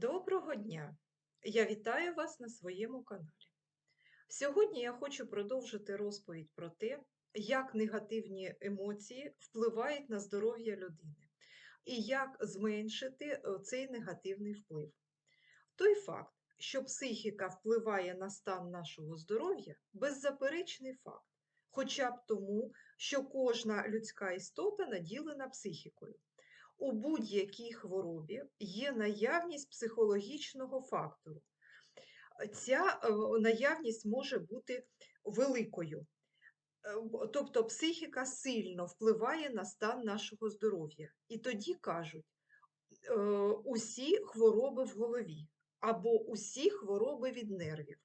Доброго дня! Я вітаю вас на своєму каналі. Сьогодні я хочу продовжити розповідь про те, як негативні емоції впливають на здоров'я людини і як зменшити е, цей негативний вплив. Той факт, що психіка впливає на стан нашого здоров'я, беззаперечний факт, хоча б тому, що кожна людська істота наділена психікою. У будь-якій хворобі є наявність психологічного фактору. Ця е, наявність може бути великою. Е, тобто психіка сильно впливає на стан нашого здоров'я. І тоді кажуть, е, усі хвороби в голові або усі хвороби від нервів.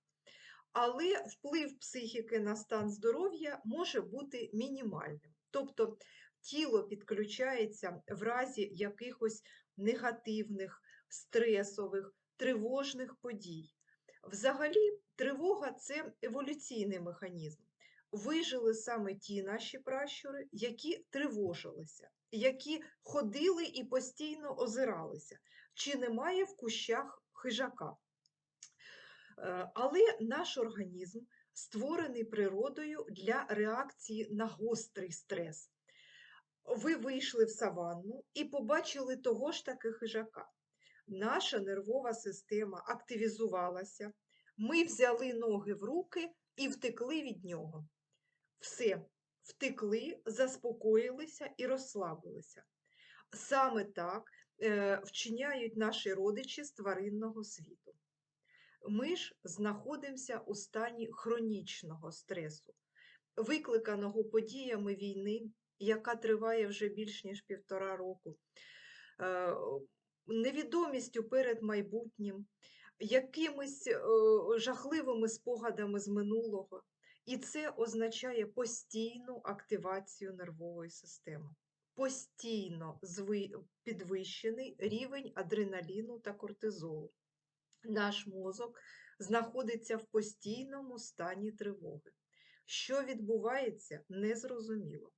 Але вплив психіки на стан здоров'я може бути мінімальним. Тобто тіло підключається в разі якихось негативних, стресових, тривожних подій. Взагалі, тривога це еволюційний механізм. Вижили саме ті наші пращури, які тривожилися, які ходили і постійно озиралися, чи немає в кущах хижака. Е, але наш організм створений природою для реакції на гострий стрес ви вийшли в саванну і побачили того ж таки хижака. Наша нервова система активізувалася, ми взяли ноги в руки і втекли від нього. Все, втекли, заспокоїлися і розслабилися. Саме так е, вчиняють наші родичі з тваринного світу. Ми ж знаходимося у стані хронічного стресу, викликаного подіями війни, яка триває вже більш ніж півтора року, е, невідомістю перед майбутнім, якимись е, жахливими спогадами з минулого. І це означає постійну активацію нервової системи, постійно підвищений рівень адреналіну та кортизолу. Наш мозок знаходиться в постійному стані тривоги. Що відбувається, незрозуміло.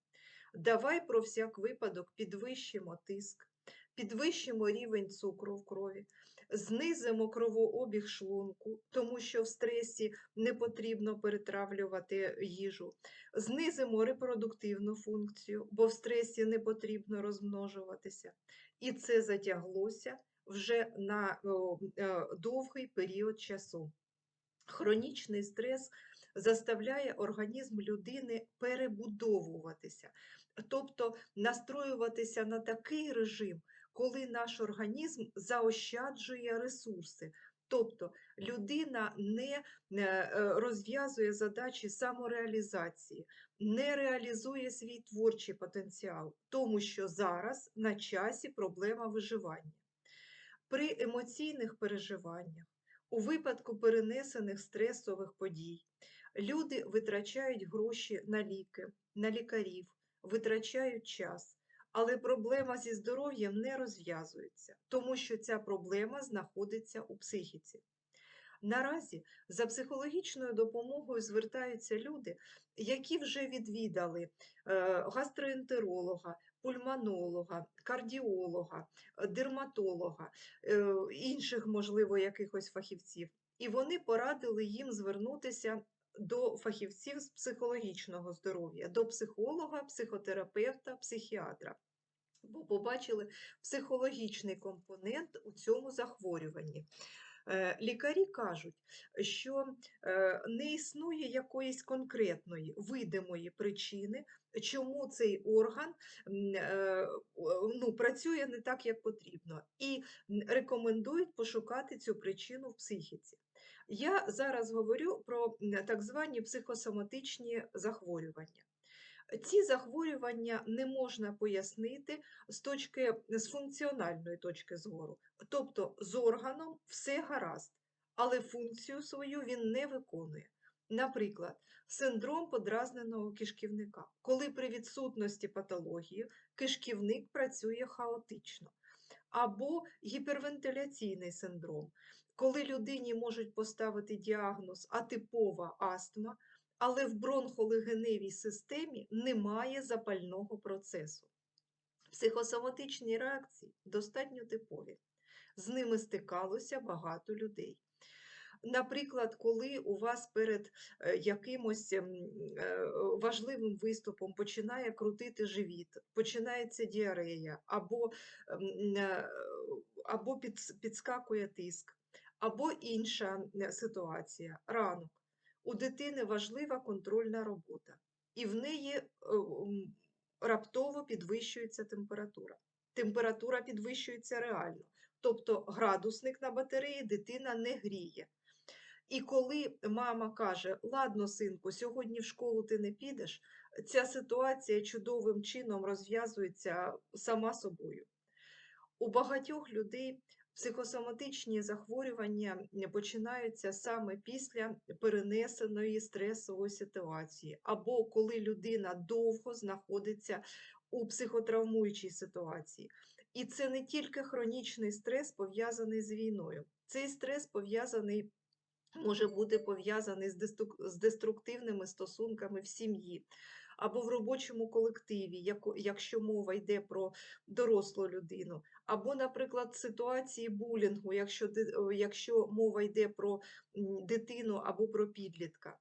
Давай про всяк випадок підвищимо тиск, підвищимо рівень цукру в крові, знизимо кровообіг шлунку, тому що в стресі не потрібно перетравлювати їжу, знизимо репродуктивну функцію, бо в стресі не потрібно розмножуватися. І це затяглося вже на е, довгий період часу. Хронічний стрес заставляє організм людини перебудовуватися, тобто настроюватися на такий режим, коли наш організм заощаджує ресурси. Тобто людина не е, розв'язує задачі самореалізації, не реалізує свій творчий потенціал, тому що зараз на часі проблема виживання. При емоційних переживаннях, у випадку перенесених стресових подій, люди витрачають гроші на ліки, на лікарів, витрачають час. Але проблема зі здоров'ям не розв'язується, тому що ця проблема знаходиться у психіці. Наразі за психологічною допомогою звертаються люди, які вже відвідали е, гастроентеролога, пульмонолога, кардіолога, дерматолога, е, інших, можливо, якихось фахівців. І вони порадили їм звернутися до фахівців з психологічного здоров'я, до психолога, психотерапевта, психіатра. Бо побачили психологічний компонент у цьому захворюванні. Е, лікарі кажуть, що е, не існує якоїсь конкретної видимої причини, чому цей орган е, ну, працює не так, як потрібно, і рекомендують пошукати цю причину в психіці. Я зараз говорю про так звані психосоматичні захворювання. Ці захворювання не можна пояснити з точки з функціональної точки зору. Тобто з органом все гаразд, але функцію свою він не виконує. Наприклад, синдром подразненого кишківника, коли при відсутності патології кишківник працює хаотично, або гіпервентиляційний синдром, коли людині можуть поставити діагноз атипова астма, але в бронхолегеневій системі немає запального процесу. Психосоматичні реакції достатньо типові. З ними стикалося багато людей. Наприклад, коли у вас перед е, якимось ем, е, важливим виступом починає крутити живіт, починається діарея, або, ем, е, або підскакує тиск, або інша е, ситуація ранок. У дитини важлива контрольна робота, і в неї е, раптово підвищується температура. Температура підвищується реально. Тобто градусник на батареї дитина не гріє. І коли мама каже: Ладно, синку, сьогодні в школу ти не підеш, ця ситуація чудовим чином розв'язується сама собою. У багатьох людей психосоматичні захворювання починаються саме після перенесеної стресової ситуації, або коли людина довго знаходиться у психотравмуючій ситуації. І це не тільки хронічний стрес, пов'язаний з війною. Цей стрес пов'язаний може бути пов'язаний з деструк- деструктивними стосунками в сім'ї або в робочому колективі, якщо мова йде про дорослу людину, або, наприклад, ситуації булінгу, якщо, якщо мова йде про дитину або про підлітка.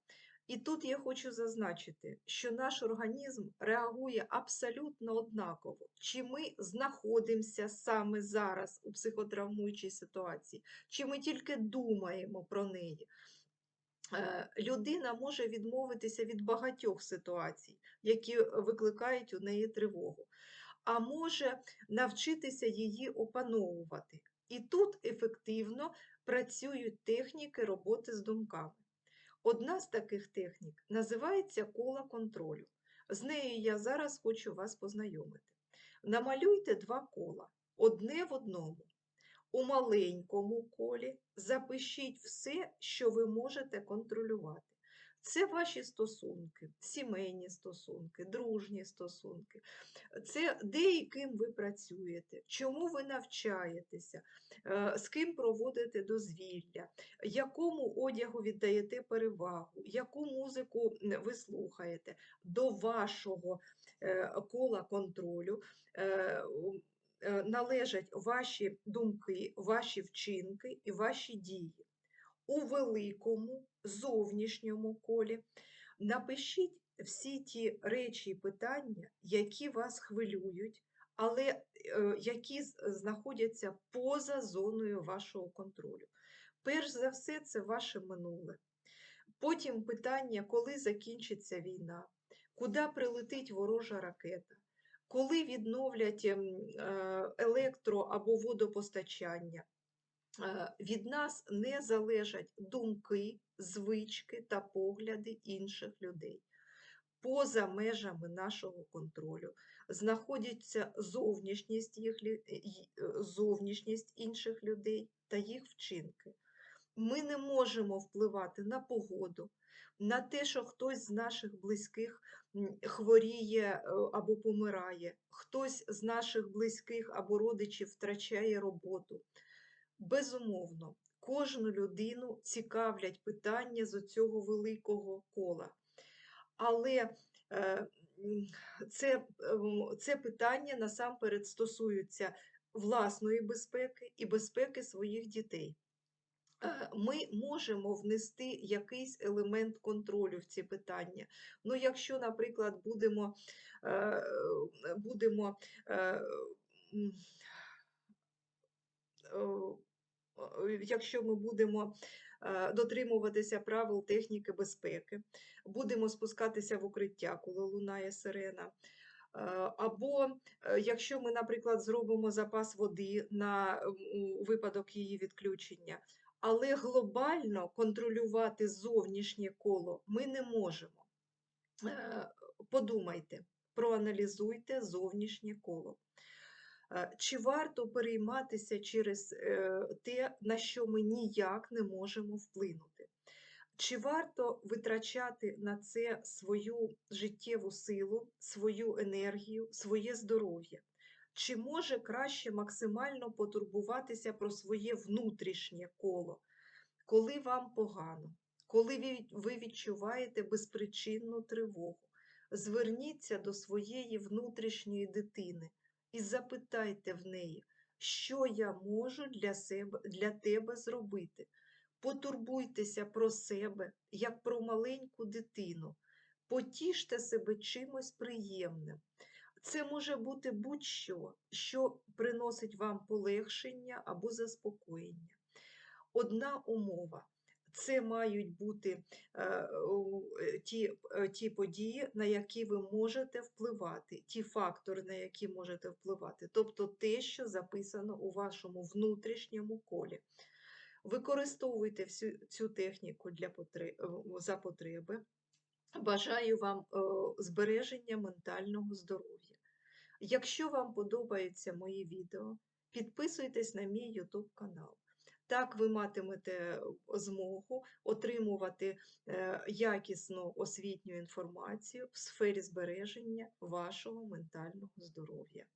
І тут я хочу зазначити, що наш організм реагує абсолютно однаково, чи ми знаходимося саме зараз у психотравмуючій ситуації, чи ми тільки думаємо про неї. Е, Людина може відмовитися від багатьох ситуацій, які викликають у неї тривогу, а може навчитися її опановувати. І тут ефективно працюють техніки роботи з думками. Одна з таких технік називається кола контролю. З нею я зараз хочу вас познайомити. Намалюйте два кола, одне в одному. У маленькому колі запишіть все, що ви можете контролювати. Це ваші стосунки, сімейні стосунки, дружні стосунки, це де і ким ви працюєте, чому ви навчаєтеся, е, з ким проводите дозвілля, якому одягу віддаєте перевагу, яку музику ви слухаєте. До вашого е, кола контролю е, належать ваші думки, ваші вчинки і ваші дії. У великому зовнішньому колі напишіть всі ті речі і питання, які вас хвилюють, але е, які знаходяться поза зоною вашого контролю. Перш за все, це ваше минуле. Потім питання, коли закінчиться війна, куди прилетить ворожа ракета, коли відновлять ем, е, електро або водопостачання. Е, Від нас не залежать думки, звички та погляди інших людей. Поза межами нашого контролю знаходиться зовнішність, їх, е, зовнішність інших людей та їх вчинки. Ми не можемо впливати на погоду, на те, що хтось з наших близьких хворіє е, або помирає, хтось з наших близьких або родичів втрачає роботу. Безумовно, кожну людину цікавлять питання з цього великого кола. Але е, це, ем, це питання насамперед стосуються власної безпеки і безпеки своїх дітей. Е, Ми можемо внести якийсь елемент контролю в ці питання. Ну, якщо, наприклад, будемо, е, будемо е, якщо ми будемо дотримуватися правил техніки безпеки, будемо спускатися в укриття, коли лунає сирена. Або якщо ми, наприклад, зробимо запас води на випадок її відключення, але глобально контролювати зовнішнє коло ми не можемо. Е, Подумайте, проаналізуйте зовнішнє коло. Е, Чи варто перейматися через е, те, на що ми ніяк не можемо вплинути? Чи варто витрачати на це свою життєву силу, свою енергію, своє здоров'я? Чи може краще максимально потурбуватися про своє внутрішнє коло, коли вам погано, коли ви- відчуваєте безпричинну тривогу? Зверніться до своєї внутрішньої дитини і запитайте в неї, що я можу для себе, для тебе зробити. Потурбуйтеся про себе, як про маленьку дитину. Потіште себе чимось приємним. Це може бути будь-що, що приносить вам полегшення або заспокоєння. Одна умова. Це мають бути е, е, ті, е, ті події, на які ви можете впливати, ті фактори, на які можете впливати, тобто те, що записано у вашому внутрішньому колі. Використовуйте всю цю техніку для потре- е, за потреби. Бажаю вам е, збереження ментального здоров'я. Якщо вам подобаються мої відео, підписуйтесь на мій YouTube канал. Так ви матимете змогу отримувати е, якісну освітню інформацію в сфері збереження вашого ментального здоров'я.